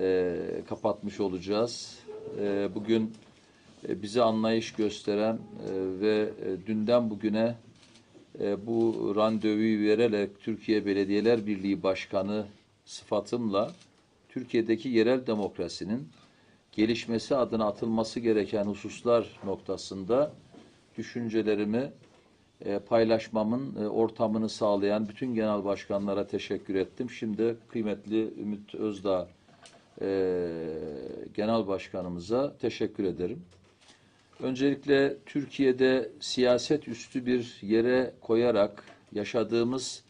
e, kapatmış olacağız. E, bugün e, bize anlayış gösteren e, ve e, dünden bugüne e, bu randevuyu vererek Türkiye Belediyeler Birliği Başkanı sıfatımla Türkiye'deki yerel demokrasinin gelişmesi adına atılması gereken hususlar noktasında düşüncelerimi e, paylaşmamın e, ortamını sağlayan bütün genel başkanlara teşekkür ettim. Şimdi kıymetli Ümit Özdağ e, genel başkanımıza teşekkür ederim. Öncelikle Türkiye'de siyaset üstü bir yere koyarak yaşadığımız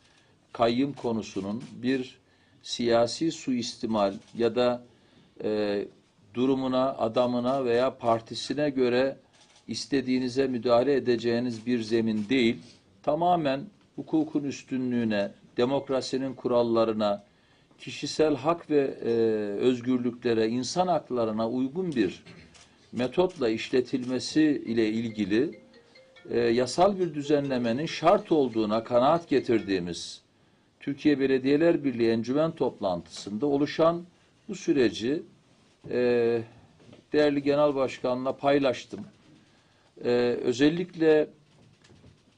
kayyım konusunun bir siyasi suistimal ya da e, durumuna, adamına veya partisine göre istediğinize müdahale edeceğiniz bir zemin değil, tamamen hukukun üstünlüğüne, demokrasinin kurallarına, kişisel hak ve e, özgürlüklere, insan haklarına uygun bir metotla işletilmesi ile ilgili e, yasal bir düzenlemenin şart olduğuna kanaat getirdiğimiz Türkiye Belediyeler Birliği Encümen toplantısında oluşan bu süreci e, değerli genel başkanla paylaştım. E, özellikle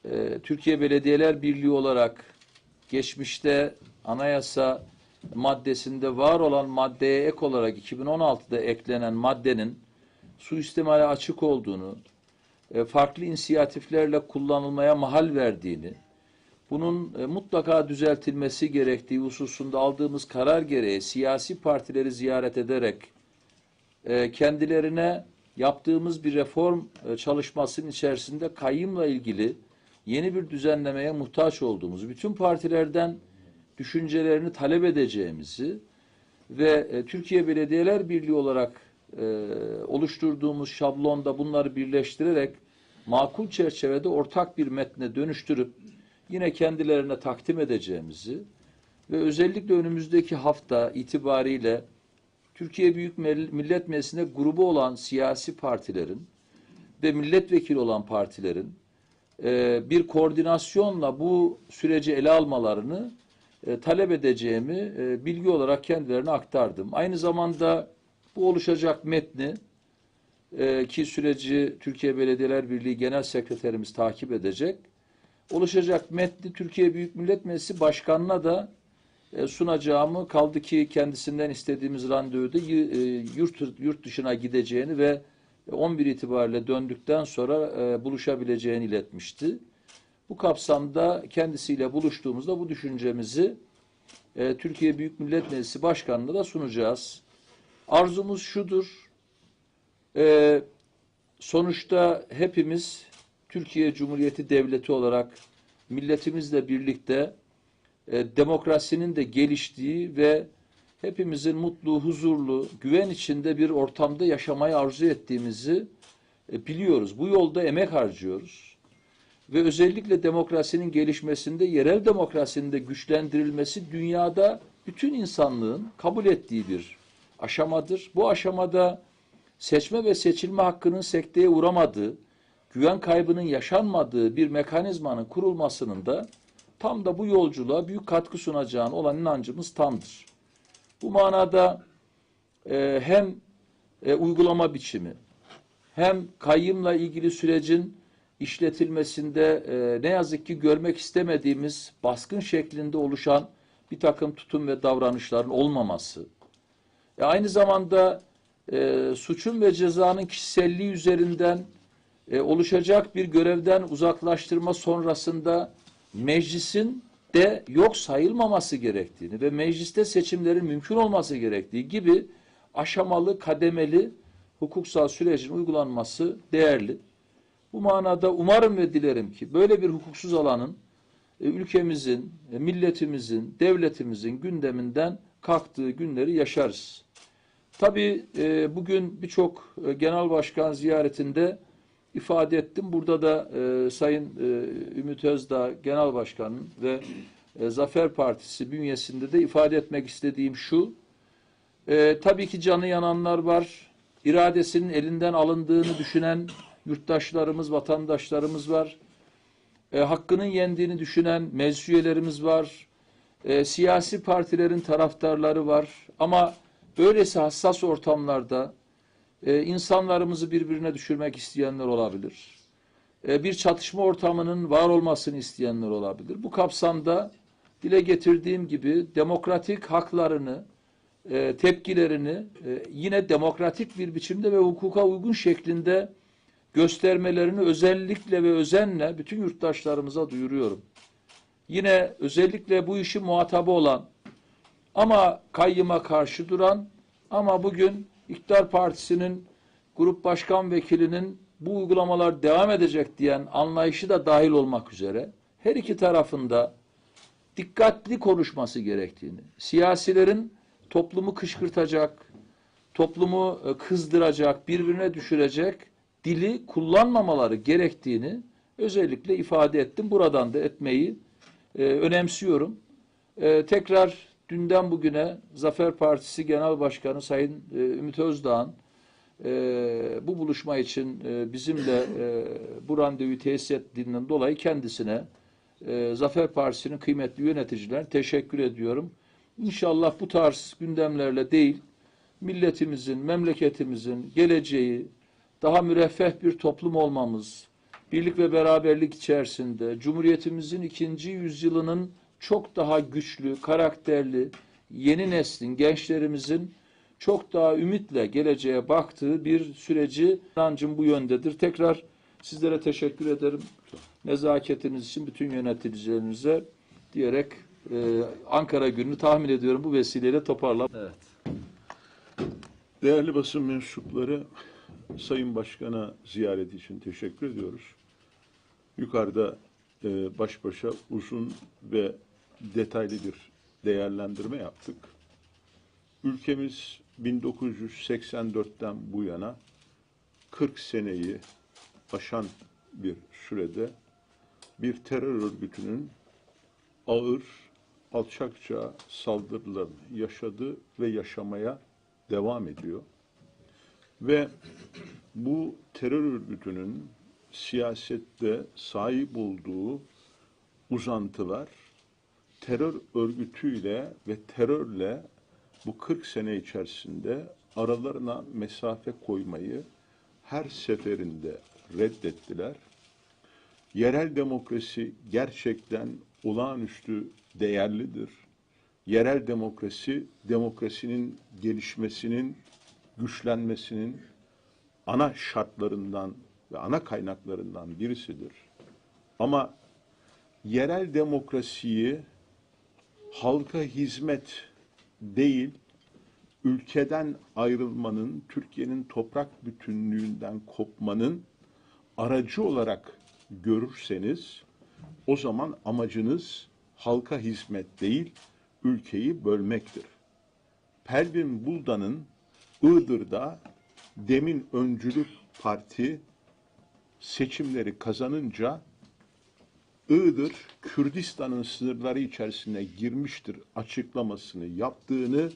e, Türkiye Belediyeler Birliği olarak geçmişte anayasa maddesinde var olan maddeye ek olarak 2016'da eklenen maddenin suistimale açık olduğunu, e, farklı inisiyatiflerle kullanılmaya mahal verdiğini, bunun e, mutlaka düzeltilmesi gerektiği hususunda aldığımız karar gereği siyasi partileri ziyaret ederek e, kendilerine yaptığımız bir reform çalışmasının içerisinde kayyımla ilgili yeni bir düzenlemeye muhtaç olduğumuzu, bütün partilerden düşüncelerini talep edeceğimizi ve e, Türkiye Belediyeler Birliği olarak e, oluşturduğumuz şablonda bunları birleştirerek makul çerçevede ortak bir metne dönüştürüp yine kendilerine takdim edeceğimizi ve özellikle önümüzdeki hafta itibariyle Türkiye Büyük Millet Meclisi'nde grubu olan siyasi partilerin ve milletvekili olan partilerin e, bir koordinasyonla bu süreci ele almalarını e, talep edeceğimi e, bilgi olarak kendilerine aktardım. Aynı zamanda bu oluşacak metni e, ki süreci Türkiye Belediyeler Birliği Genel Sekreterimiz takip edecek. Oluşacak metni Türkiye Büyük Millet Meclisi Başkanı'na da sunacağımı kaldı ki kendisinden istediğimiz randevuda yurt, yurt dışına gideceğini ve 11 itibariyle döndükten sonra buluşabileceğini iletmişti. Bu kapsamda kendisiyle buluştuğumuzda bu düşüncemizi e, Türkiye Büyük Millet Meclisi Başkanı'na da sunacağız. Arzumuz şudur. E, sonuçta hepimiz Türkiye Cumhuriyeti Devleti olarak milletimizle birlikte e, demokrasinin de geliştiği ve hepimizin mutlu, huzurlu, güven içinde bir ortamda yaşamayı arzu ettiğimizi e, biliyoruz. Bu yolda emek harcıyoruz. Ve özellikle demokrasinin gelişmesinde, yerel demokrasinin de güçlendirilmesi dünyada bütün insanlığın kabul ettiği bir aşamadır. Bu aşamada seçme ve seçilme hakkının sekteye uğramadığı, güven kaybının yaşanmadığı bir mekanizmanın kurulmasının da tam da bu yolculuğa büyük katkı sunacağını olan inancımız tamdır. Bu manada e, hem e, uygulama biçimi hem kayyımla ilgili sürecin işletilmesinde e, ne yazık ki görmek istemediğimiz baskın şeklinde oluşan bir takım tutum ve davranışların olmaması, e, aynı zamanda e, suçun ve cezanın kişiselliği üzerinden e, oluşacak bir görevden uzaklaştırma sonrasında meclisin de yok sayılmaması gerektiğini ve mecliste seçimlerin mümkün olması gerektiği gibi aşamalı, kademeli hukuksal sürecin uygulanması değerli. Bu manada umarım ve dilerim ki böyle bir hukuksuz alanın e, ülkemizin, e, milletimizin, devletimizin gündeminden kalktığı günleri yaşarız. Tabii e, bugün birçok genel başkan ziyaretinde ifade ettim. Burada da Sayın Ümit Özdağ Genel Başkan'ın ve Zafer Partisi bünyesinde de ifade etmek istediğim şu. tabii ki canı yananlar var. İradesinin elinden alındığını düşünen yurttaşlarımız, vatandaşlarımız var. E, hakkının yendiğini düşünen meclis var. E, siyasi partilerin taraftarları var. Ama Böylesi hassas ortamlarda e, insanlarımızı birbirine düşürmek isteyenler olabilir. E, bir çatışma ortamının var olmasını isteyenler olabilir. Bu kapsamda dile getirdiğim gibi demokratik haklarını, e, tepkilerini e, yine demokratik bir biçimde ve hukuka uygun şeklinde göstermelerini özellikle ve özenle bütün yurttaşlarımıza duyuruyorum. Yine özellikle bu işi muhatabı olan ama kayyıma karşı duran ama bugün İktidar Partisi'nin grup başkan vekilinin bu uygulamalar devam edecek diyen anlayışı da dahil olmak üzere her iki tarafında dikkatli konuşması gerektiğini, siyasilerin toplumu kışkırtacak, toplumu e, kızdıracak, birbirine düşürecek dili kullanmamaları gerektiğini özellikle ifade ettim. Buradan da etmeyi e, önemsiyorum. E, tekrar dünden bugüne Zafer Partisi Genel Başkanı Sayın e, Ümit Özdağ'ın e, bu buluşma için e, bizimle e, bu randevuyu tesis ettiğinden dolayı kendisine e, Zafer Partisi'nin kıymetli yöneticilerine teşekkür ediyorum. İnşallah bu tarz gündemlerle değil, milletimizin, memleketimizin geleceği, daha müreffeh bir toplum olmamız, birlik ve beraberlik içerisinde Cumhuriyetimizin ikinci yüzyılının çok daha güçlü, karakterli, yeni neslin, gençlerimizin çok daha ümitle geleceğe baktığı bir süreci inancım bu yöndedir. Tekrar sizlere teşekkür ederim. Nezaketiniz için bütün yöneticilerinize diyerek e, Ankara gününü tahmin ediyorum bu vesileyle toparlam. Evet. Değerli basın mensupları, Sayın Başkan'a ziyareti için teşekkür ediyoruz. Yukarıda e, baş başa uzun ve detaylı bir değerlendirme yaptık. Ülkemiz 1984'ten bu yana 40 seneyi aşan bir sürede bir terör örgütünün ağır, alçakça saldırılarını yaşadı ve yaşamaya devam ediyor. Ve bu terör örgütünün siyasette sahip olduğu uzantılar terör örgütüyle ve terörle bu 40 sene içerisinde aralarına mesafe koymayı her seferinde reddettiler. Yerel demokrasi gerçekten olağanüstü değerlidir. Yerel demokrasi, demokrasinin gelişmesinin, güçlenmesinin ana şartlarından ve ana kaynaklarından birisidir. Ama yerel demokrasiyi halka hizmet değil, ülkeden ayrılmanın, Türkiye'nin toprak bütünlüğünden kopmanın aracı olarak görürseniz, o zaman amacınız halka hizmet değil, ülkeyi bölmektir. Pervin Buldan'ın Iğdır'da demin öncülük parti seçimleri kazanınca Iğdır Kürdistan'ın sınırları içerisine girmiştir açıklamasını yaptığını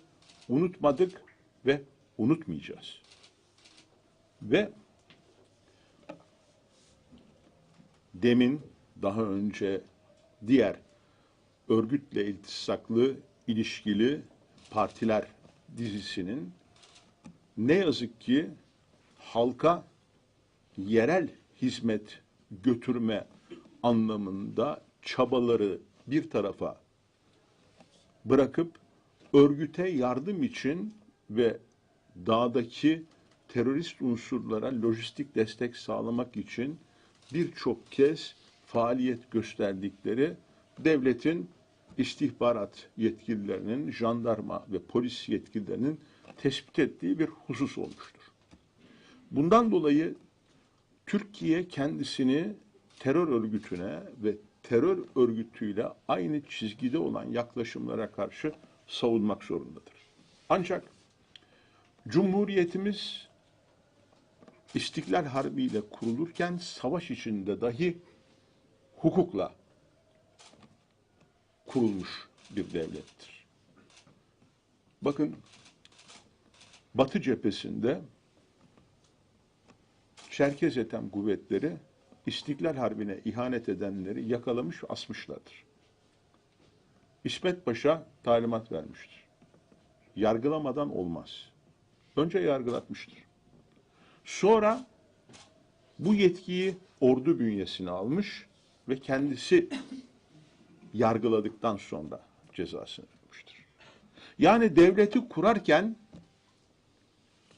unutmadık ve unutmayacağız. Ve demin daha önce diğer örgütle iltisaklı ilişkili partiler dizisinin ne yazık ki halka yerel hizmet götürme anlamında çabaları bir tarafa bırakıp örgüte yardım için ve dağdaki terörist unsurlara lojistik destek sağlamak için birçok kez faaliyet gösterdikleri devletin istihbarat yetkililerinin, jandarma ve polis yetkililerinin tespit ettiği bir husus olmuştur. Bundan dolayı Türkiye kendisini terör örgütüne ve terör örgütüyle aynı çizgide olan yaklaşımlara karşı savunmak zorundadır. Ancak Cumhuriyetimiz İstiklal Harbi ile kurulurken savaş içinde dahi hukukla kurulmuş bir devlettir. Bakın Batı cephesinde Çerkez Ethem kuvvetleri İstiklal Harbi'ne ihanet edenleri yakalamış asmışlardır. İsmet Paşa talimat vermiştir. yargılamadan olmaz. Önce yargılatmıştır. Sonra bu yetkiyi ordu bünyesine almış ve kendisi yargıladıktan sonra cezasını vermiştir. Yani devleti kurarken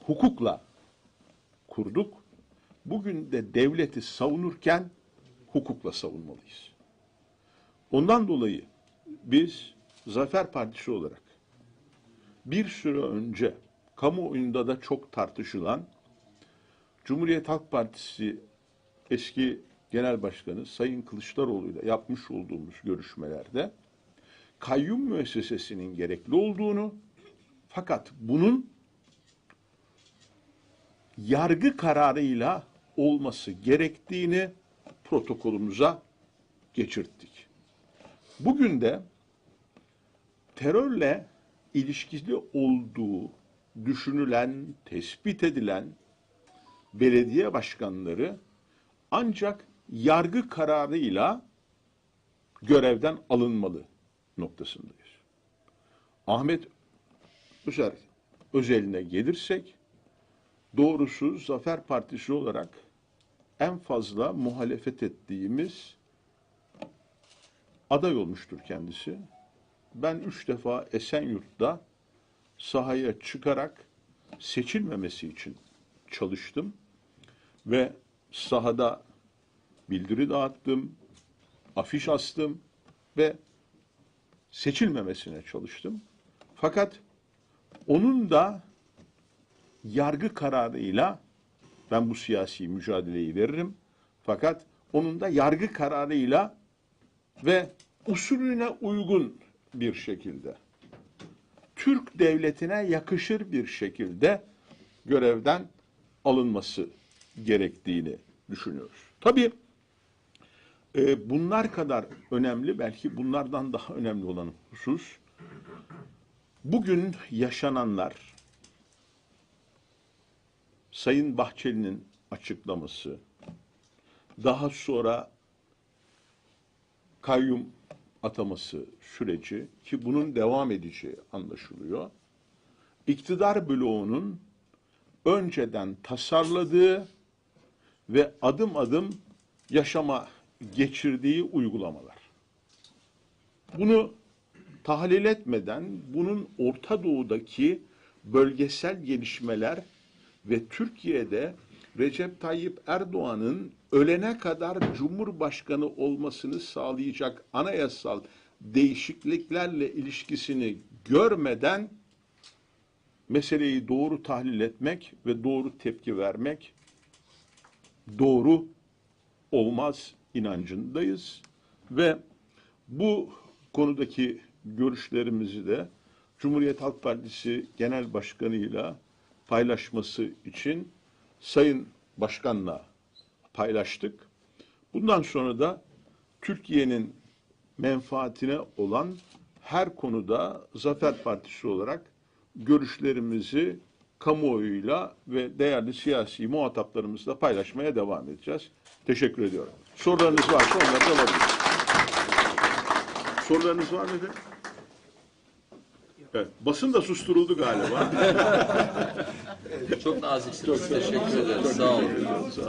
hukukla kurduk. Bugün de devleti savunurken hukukla savunmalıyız. Ondan dolayı biz Zafer Partisi olarak bir süre önce kamuoyunda da çok tartışılan Cumhuriyet Halk Partisi eski Genel Başkanı Sayın Kılıçdaroğlu ile yapmış olduğumuz görüşmelerde kayyum müessesesinin gerekli olduğunu fakat bunun yargı kararıyla olması gerektiğini protokolümüze geçirttik. Bugün de terörle ilişkili olduğu düşünülen, tespit edilen belediye başkanları ancak yargı kararıyla görevden alınmalı noktasındayız. Ahmet Özer özeline gelirsek doğrusu Zafer Partisi olarak en fazla muhalefet ettiğimiz aday olmuştur kendisi. Ben üç defa Esenyurt'ta sahaya çıkarak seçilmemesi için çalıştım ve sahada bildiri dağıttım, afiş astım ve seçilmemesine çalıştım. Fakat onun da yargı kararıyla ben bu siyasi mücadeleyi veririm. Fakat onun da yargı kararıyla ve usulüne uygun bir şekilde Türk devletine yakışır bir şekilde görevden alınması gerektiğini düşünüyoruz. Tabii e, bunlar kadar önemli, belki bunlardan daha önemli olan husus, bugün yaşananlar, Sayın Bahçeli'nin açıklaması, daha sonra kayyum ataması süreci ki bunun devam edeceği anlaşılıyor. İktidar bloğunun önceden tasarladığı ve adım adım yaşama geçirdiği uygulamalar. Bunu tahlil etmeden bunun Orta Doğu'daki bölgesel gelişmeler ve Türkiye'de Recep Tayyip Erdoğan'ın ölene kadar Cumhurbaşkanı olmasını sağlayacak anayasal değişikliklerle ilişkisini görmeden meseleyi doğru tahlil etmek ve doğru tepki vermek doğru olmaz inancındayız. Ve bu konudaki görüşlerimizi de Cumhuriyet Halk Partisi Genel Başkanı'yla paylaşması için Sayın Başkan'la paylaştık. Bundan sonra da Türkiye'nin menfaatine olan her konuda Zafer Partisi olarak görüşlerimizi kamuoyuyla ve değerli siyasi muhataplarımızla paylaşmaya devam edeceğiz. Teşekkür ediyorum. Sorularınız varsa onları da alabiliriz. Sorularınız var mı efendim? Evet, basın da susturuldu galiba. Çok naziksiniz. Teşekkür ederiz. Sağ olun.